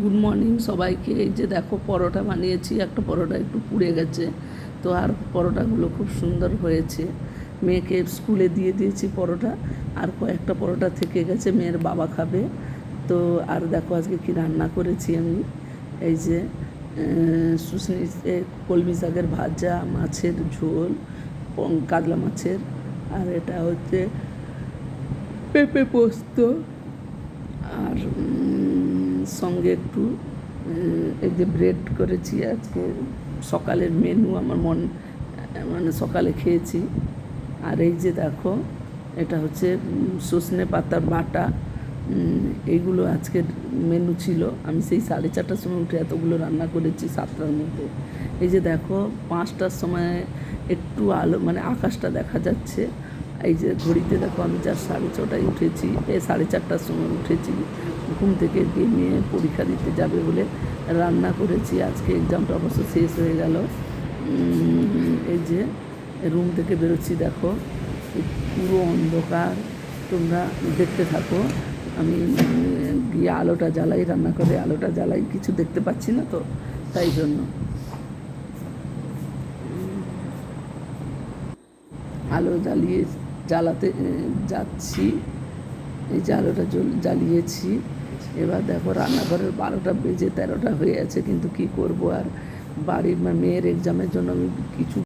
Good morning সবাইকে। এই যে দেখো পরোটা বানিয়েছি, একটা পরোটা একটু পুড়ে গেছে। তো আর পরোটাগুলো খুব সুন্দর হয়েছে। মেয়েকে স্কুলে দিয়ে দিয়েছি পরোটা, আর কয়েকটা পরোটা থেকে গেছে, মেয়ের বাবা খাবে। তো আর দেখো আজকে কি রান্না করেছি আমি। এই যে শুশনি কলমি শাকের ভাজা, মাছের ঝোল কাতলা মাছের, আর এটা হচ্ছে পেঁপে পোস্ত, আর সঙ্গে একটু এই যে ব্রেড করেছি আজকে, সকালের মেনু আমার মন মানে সকালে খেয়েছি। আর এই যে দেখো, এটা হচ্ছে সজনে পাতার বাটা এইগুলো আজকের মেনু ছিল। আমি সেই সাড়ে চারটার সময় উঠে এতগুলো রান্না করেছি সাতটার মধ্যে। এই যে দেখো, পাঁচটার সময় একটু আলো মানে আকাশটা দেখা যাচ্ছে। এই যে ঘড়িতে দেখো, আমি যার সাড়ে ছটায় উঠেছি এই সাড়ে চারটার সময় উঠেছি। ঘুম থেকে গিয়ে মেয়ে পরীক্ষা দিতে যাবে বলে রান্না করেছি। আজকে এক্সামটা অবশ্য শেষ হয়ে গেল। এই যে রুম থেকে বেরোচ্ছি, দেখো। পুরো অন্ধকার। তোমরা দেখতে থাকো। আমি গিয়ে আলোটা জ্বালাই, রান্না করে আলোটা জ্বালাই, কিছু দেখতে পাচ্ছি না তো, তাই জন্য। আলো জ্বালিয়ে, জ্বালাতে যাচ্ছি। এই যে আলোটা জ্বল- জ্বালিয়েছি। এবার দেখো রান্নাঘরের বারোটা বেজে তেরোটা হয়ে আছে, কিন্তু কি করব আর? বাড়ির মেয়ের এক্সামের জন্য আমি কিছু